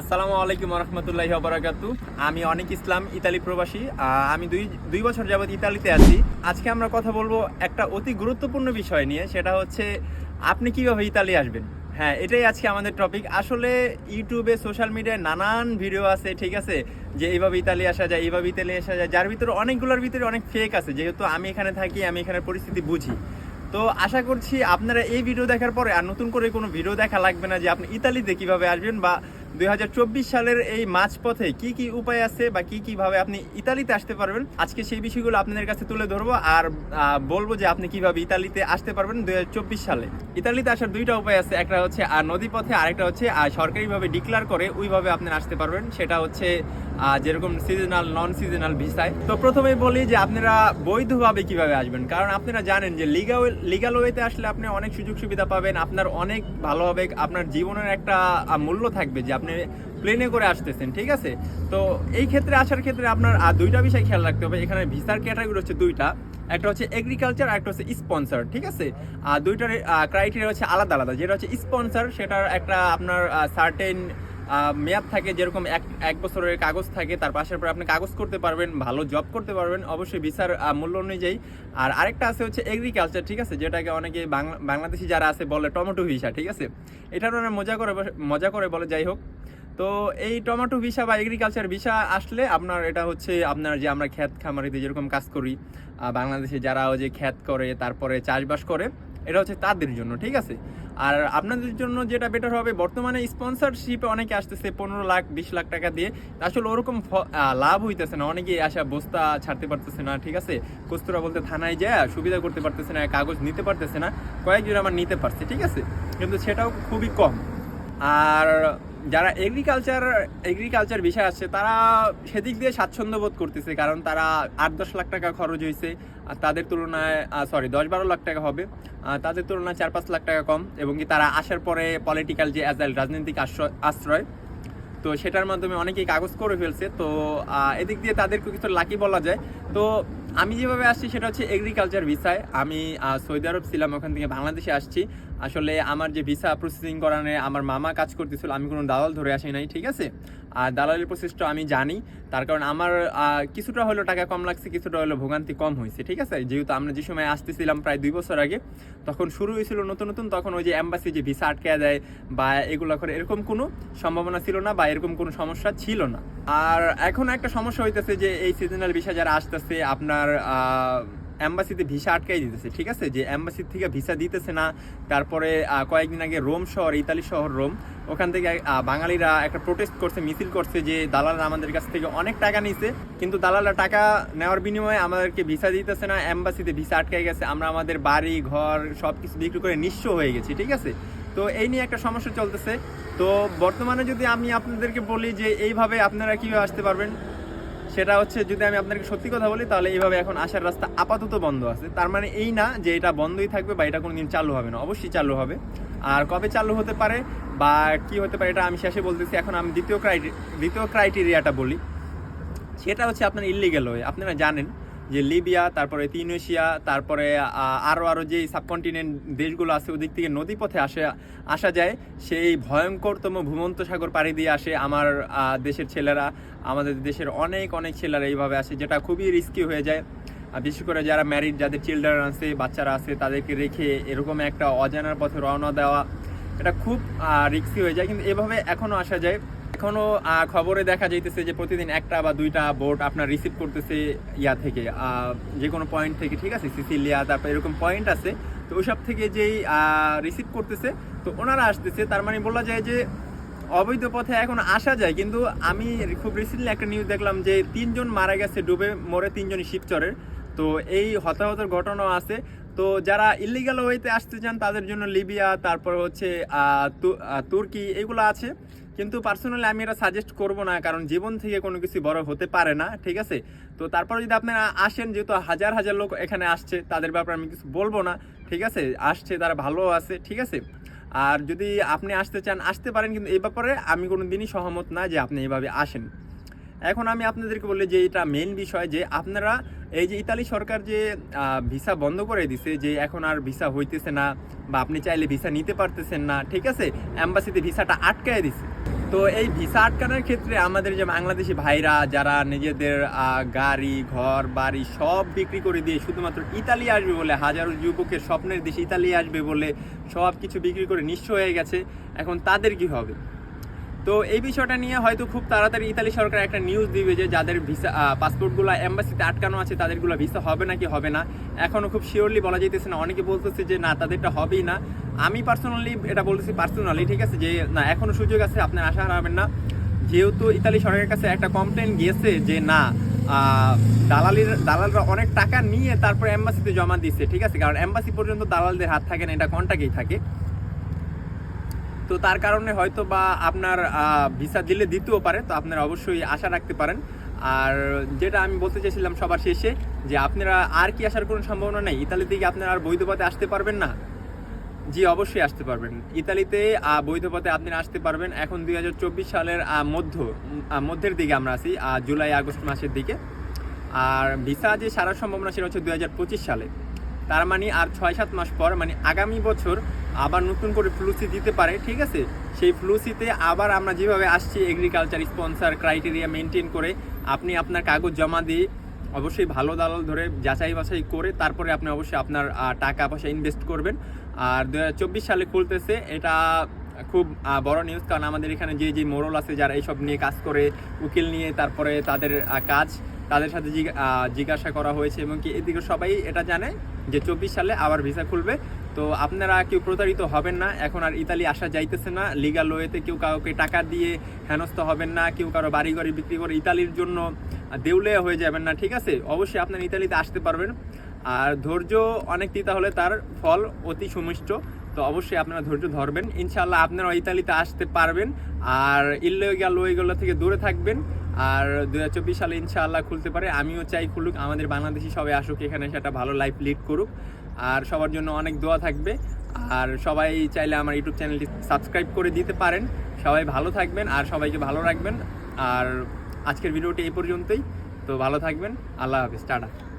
আসসালামু আলাইকুম রহমতুল্লাহি বারাকাতু আমি অনেক ইসলাম, ইতালি প্রবাসী। আমি দুই দুই বছর যাবৎ ইতালিতে আছি। আজকে আমরা কথা বলব একটা অতি গুরুত্বপূর্ণ বিষয় নিয়ে, সেটা হচ্ছে আপনি কীভাবে ইতালি আসবেন? হ্যাঁ এটাই আজকে আমাদের টপিক আসলে ইউটিউবে সোশ্যাল মিডিয়ায় নানান ভিডিও আছে, ঠিক আছে? যে এইভাবে ইতালি আসা যায়, এইভাবে ইতালি আসা যায়। যার ভিতরে অনেকগুলোর ভিতরে অনেক ফেক আছে। যেহেতু আমি এখানে থাকি, আমি এখানে পরিস্থিতি বুঝি। তো আশা করছি আপনারা এই ভিডিও দেখার পরে আর নতুন করে কোনো ভিডিও দেখা লাগবে না যে আপনি ইতালিতে কীভাবে আসবেন বা দু হাজার চব্বিশ সালের এই মাঝপথে কি কি উপায় আছে বা কি কীভাবে আপনি ইতালিতে আসতে পারবেন? আজকে সেই বিষয়গুলো আপনাদের কাছে তুলে ধরবো আর বলব যে আপনি কীভাবে ইতালিতে আসতে পারবেন দুই হাজার চব্বিশ সালে। ইতালিতে আসার দুইটা উপায় আছে, একটা হচ্ছে আর নদী পথে আরেকটা হচ্ছে আর সরকারিভাবে ডিক্লার করে ওইভাবে আপনি আসতে পারবেন। সেটা হচ্ছে যেরকম সিজনাল নন সিজনাল ভিসায় তো প্রথমেই বলি যে আপনারা বৈধভাবে কীভাবে আসবেন? কারণ আপনারা জানেন যে লিগাল লিগাল ওয়েতে আসলে আপনি অনেক সুযোগ সুবিধা পাবেন, আপনার অনেক ভালো হবে, আপনার জীবনের একটা মূল্য থাকবে যে আপনি প্লেনে করে আসতেছেন, ঠিক আছে? তো এই ক্ষেত্রে, আসার ক্ষেত্রে আপনার দুইটা বিষয় খেয়াল রাখতে হবে। এখানে ভিসার ক্যাটাগরি হচ্ছে দুইটা। একটা হচ্ছে এগ্রিকালচার আর একটা হচ্ছে স্পন্সর ঠিক আছে? আর দুইটার ক্রাইটেরিয়া হচ্ছে আলাদা আলাদা। যেটা হচ্ছে স্পন্সর সেটার একটা আপনার সার্টেন মেয়াদ থাকে যেরকম এক এক বছরের কাগজ থাকে, তার পাশের পর আপনি কাগজ করতে পারবেন, ভালো জব করতে পারবেন, অবশ্যই ভিসার মূল্য অনুযায়ী। আর আরেকটা আছে হচ্ছে এগ্রিকালচার ঠিক আছে? যেটাকে অনেকে বাংলা, বাংলাদেশি যারা আছে বলে টমেটো ভিসা, ঠিক আছে? এটার ওরা মজা করে মজা করে বলে, যাই হোক। তো এই টমেটো ভিসা বা এগ্রিকালচার ভিসা আসলে আপনার এটা হচ্ছে আপনার যে আমরা খ্যাত খামারিতে যেরকম কাজ করি বাংলাদেশে যারা ওই যে খ্যাত করে, তারপরে চাষবাস করে এটা হচ্ছে তাদের জন্য, ঠিক আছে? আর আপনাদের জন্য যেটা বেটার হবে, বর্তমানে স্পন্সরশিপে অনেকে আসতেছে পনেরো লাখ, বিশ লাখ টাকা দিয়ে। আসলে ওরকম লাভ হইতেছে না। অনেকেই আসা বস্তা ছাড়তে পারতেছে না, ঠিক আছে? কস্তুরা বলতে থানায় যায়, সুবিধা করতে পারতেছে না, কাগজ নিতে পারতেছে না, কয়েকজন আমার নিতে পারছে, ঠিক আছে? কিন্তু সেটাও খুবই কম। আর যারা এগ্রিকালচার এগ্রিকালচার বিষয় আছে, তারা সেদিক দিয়ে স্বাচ্ছন্দ্য বোধ করতেছে, কারণ তারা আট দশ লাখ টাকা খরচ হয়েছে, আর তাদের তুলনায় সরি দশ বারো লাখ টাকা হবে। তাদের তুলনায় চার পাঁচ লাখ টাকা কম, এবং কি তারা আসার পরে পলিটিক্যাল যে অ্যাজাইল রাজনৈতিক আশ্রয় আশ্রয়, তো সেটার মাধ্যমে অনেকেই কাগজ করে ফেলছে, তো এদিক দিয়ে তাদেরকে কিছু লাকি বলা যায়। তো আমি যেভাবে আসছি, সেটা হচ্ছে এগ্রিকালচার ভিসায় আমি সৌদি আরব ছিলাম, ওখান থেকে বাংলাদেশে আসছি। আসলে আমার যে ভিসা প্রসেসিং করানে আমার মামা কাজ করতেছিল, আমি কোনো দালাল ধরে আসি নাই, ঠিক আছে? আর দালালের প্রসেসটা আমি জানি, তার কারণ আমার কিছুটা হলো টাকা কম লাগছে, কিছুটা হলো ভোগান্তি কম হয়েছে, ঠিক আছে? যেহেতু আমরা যে সময় আসতেছিলাম প্রায় দুই বছর আগে, তখন শুরু হয়েছিল নতুন নতুন, তখন ওই যে এম্বাসি যে ভিসা আটকে দেয় বা এগুলো করে, এরকম কোনো সম্ভাবনা ছিল না বা এরকম কোনো সমস্যা ছিল না। আর এখন একটা সমস্যা হইতেছে যে এই সিজনাল ভিসা যারা আসতেছে, আপনার অ্যাম্বাসিতে ভিসা আটকাই দিতেছে, ঠিক আছে? যে অ্যাম্বাসি থেকে ভিসা দিতেছে না, তারপরে কয়েকদিন আগে রোম শহর, ইতালি শহর রোম, ওখান থেকে বাঙালিরা একটা প্রোটেস্ট করছে, মিছিল করছে যে দালালরা আমাদের কাছ থেকে অনেক টাকা নিছে, কিন্তু দালালরা টাকা নেওয়ার বিনিময়ে আমাদেরকে ভিসা দিতেছে না অ্যাম্বাসিতে ভিসা আটকাই গেছে, আমরা আমাদের বাড়ি, ঘর সব কিছু বিক্রি করে নিঃস্ব হয়ে গেছি, ঠিক আছে? তো এই নিয়ে একটা সমস্যা চলতেছে। তো বর্তমানে যদি আমি আপনাদেরকে বলি যে এইভাবে আপনারা কীভাবে আসতে পারবেন? সেটা হচ্ছে যদি আমি আপনাকে সত্যি কথা বলি, তাহলে এইভাবে এখন আসার রাস্তা আপাতত বন্ধ আছে। তার মানে এই না যে এটা বন্ধই থাকবে বা এটা কোনোদিন চালু হবে না। অবশ্যই চালু হবে। আর কবে চালু হতে পারে বা কি হতে পারে এটা আমি শেষে বলতেছি। এখন আমি দ্বিতীয় ক্রাইটেরিয়া দ্বিতীয় ক্রাইটেরিয়াটা বলি। সেটা হচ্ছে আপনার ইলিগেল হয়ে আপনারা জানেন যে লিবিয়া, তারপরে তিউনেশিয়া তারপরে আরও আরও আরও যে সাবকন্টিনেন্ট দেশগুলো আছে ওদিক থেকে নদীপথে আসে, আসা যায়, সেই ভয়ঙ্করতম ভূমন্ত সাগর পাড়ি দিয়ে আসে আমার দেশের ছেলেরা। আমাদের দেশের অনেক অনেক ছেলেরা এইভাবে আসে, যেটা খুবই রিস্কি হয়ে যায়। বিশেষ করে যারা ম্যারিড যাদের চিলড্রেন আছে, বাচ্চারা আছে, তাদেরকে রেখে এরকম একটা অজানার পথে রওনা দেওয়া, এটা খুব রিস্কি হয়ে যায়। কিন্তু এভাবে এখনও আসা যায়। এখনও খবরে দেখা যাইতেছে যে প্রতিদিন একটা বা দুইটা বোট আপনার রিসিভ করতেছে ইয়া থেকে যে কোনো পয়েন্ট থেকে, ঠিক আছে? সিসিলিয়া তারপর এরকম পয়েন্ট আছে। তো ওইসব থেকে যেই রিসিভ করতেছে, তো ওনারা আসতেছে। তার মানে বলা যায় যে অবৈধ পথে এখন আসা যায়। কিন্তু আমি খুব রিসেন্টলি একটা নিউজ দেখলাম যে তিনজন মারা গেছে, ডুবে মরে তিনজনই শিবচরের। তো এই হতাহতের ঘটনাও আছে। তো যারা ইলিগাল ওয়েতে আসতে চান, তাদের জন্য লিবিয়া, তারপর হচ্ছে তুর্কি, এগুলো আছে। কিন্তু পার্সোনালি আমি এটা সাজেস্ট করব না, কারণ জীবন থেকে কোনো কিছু বড় হতে পারে না, ঠিক আছে? তো তারপর যদি আপনারা আসেন, যেহেতু হাজার হাজার লোক এখানে আসছে, তাদের ব্যাপারে আমি কিছু বলব না, ঠিক আছে? আসছে, তারা ভালো আছে, ঠিক আছে? আর যদি আপনি আসতে চান, আসতে পারেন, কিন্তু এই ব্যাপারে আমি কোনো দিনই সহমত না যে আপনি এইভাবে আসেন। এখন আমি আপনাদেরকে বলি যে এটা মেন বিষয় যে আপনারা এই যে ইতালি সরকার যে ভিসা বন্ধ করে দিছে যে এখন আর ভিসা হইতেছে না বা আপনি চাইলে ভিসা নিতে পারতেছেন না, ঠিক আছে? অ্যাম্বাসিতে ভিসাটা আটকায় দিছে। তো এই ভিসা আটকানোর ক্ষেত্রে আমাদের যে বাংলাদেশি ভাইরা যারা নিজেদের গাড়ি, ঘর, বাড়ি সব বিক্রি করে দিয়ে শুধুমাত্র ইতালি আসবে বলে, হাজারো যুবকের স্বপ্নের দেশ ইতালি আসবে বলে সব কিছু বিক্রি করে নিঃস্ব হয়ে গেছে, এখন তাদের কি হবে? তো এই বিষয়টা নিয়ে হয়তো খুব তাড়াতাড়ি ইতালি সরকার একটা নিউজ দিবে যে যাদের ভিসা পাসপোর্টগুলো এম্বাসিতে আটকানো আছে, তাদেরগুলো ভিসা হবে নাকি হবে না? এখনও খুব শিওরলি বলা যাইতেছে না। অনেকে বলতেছে যে, না, তাদেরটা হবেই না। আমি পার্সোনালি এটা বলতেছি পার্সোনালি ঠিক আছে? যে, না এখনও সুযোগ আছে আপনার আশা হারাবেন না। যেহেতু ইতালি সরকারের কাছে একটা কমপ্লেন গিয়েছে যে, না দালালির, দালালরা অনেক টাকা নিয়ে তারপর এম্বাসিতে জমা দিচ্ছে ঠিক আছে? কারণ এম্বাসি পর্যন্ত দালালদের হাত থাকে না, এটা কন্টাক্টেই থাকে। তো তার কারণে হয়তো বা আপনার ভিসা দিলে দিতেও পারে তো আপনারা অবশ্যই আশা রাখতে পারেন। আর যেটা আমি বলতে চাইছিলাম সবার শেষে যে আপনারা আর কি আসার কোনো সম্ভাবনা নেই। ইতালি থেকে আপনারা আর বৈধ পথে আসতে পারবেন না? জি অবশ্যই আসতে পারবেন। ইতালিতে আহ, বৈধ পথে আপনারা আসতে পারবেন এখন দু হাজার চব্বিশ সালের মধ্য মধ্যের দিকে আমরা আছি জুলাই আগস্ট মাসের দিকে। আর ভিসা যে সারার সম্ভাবনা সেটা হচ্ছে দু হাজার পঁচিশ সালে। তার মানে আর ছয় সাত মাস পর মানে আগামী বছর আবার নতুন করে ফ্লুসি দিতে পারে, ঠিক আছে? সেই ফ্লুসিতে আবার আমরা যেভাবে আসছি এগ্রিকালচার স্পন্সার ক্রাইটেরিয়া মেনটেন করে, আপনি আপনার কাগজ জমা দিয়ে অবশ্যই ভালো দালাল ধরে যাচাই বাছাই করে তারপরে আপনি অবশ্যই আপনার টাকা পয়সা ইনভেস্ট করবেন। আর দু হাজার চব্বিশ সালে খুলতেছে, এটা খুব বড় নিউজ কারণ আমাদের এখানে যে যে মোরল আছে যারা এইসব নিয়ে কাজ করে, উকিল নিয়ে তারপরে তাদের কাজ, তাদের সাথে জিজ্ঞা- জিজ্ঞাসা করা হয়েছে। এবং কি এদিকে সবাই এটা জানে যে চব্বিশ সালে আবার ভিসা খুলবে। তো আপনারা কেউ প্রতারিত হবেন না, এখন আর ইতালি আসা যাইতেছে না লিগাল ওয়েতে কেউ কাউকে টাকা দিয়ে হেনস্থ হবেন না, কেউ কারও বাড়ি ঘরে বিক্রি করে ইতালির জন্য দেউলে হয়ে যাবেন না, ঠিক আছে? অবশ্যই আপনার ইতালিতে আসতে পারবেন। আর ধৈর্য অনেক তিতা হলে তার ফল অতি সুমিষ্ট, তো অবশ্যই আপনারা ধৈর্য ধরবেন। ইনশাল্লাহ আপনারা ইতালিতে আসতে পারবেন, আর ইল্লিগাল ওয়েগুলো থেকে দূরে থাকবেন। আর দুহাজার চব্বিশ সালে ইনশাআল্লাহ খুলতে পারে। আমিও চাই খুলুক, আমাদের বাংলাদেশি সবাই আসুক এখানে, সেটা ভালো লাইফ লিড করুক। আর সবার জন্য অনেক দোয়া থাকবে। আর সবাই চাইলে আমার ইউটিউব চ্যানেলটি সাবস্ক্রাইব করে দিতে পারেন। সবাই ভালো থাকবেন আর সবাইকে ভালো রাখবেন। আর আজকের ভিডিওটি এই পর্যন্তই। তো ভালো থাকবেন। আল্লাহ হাফিজ। টাটা।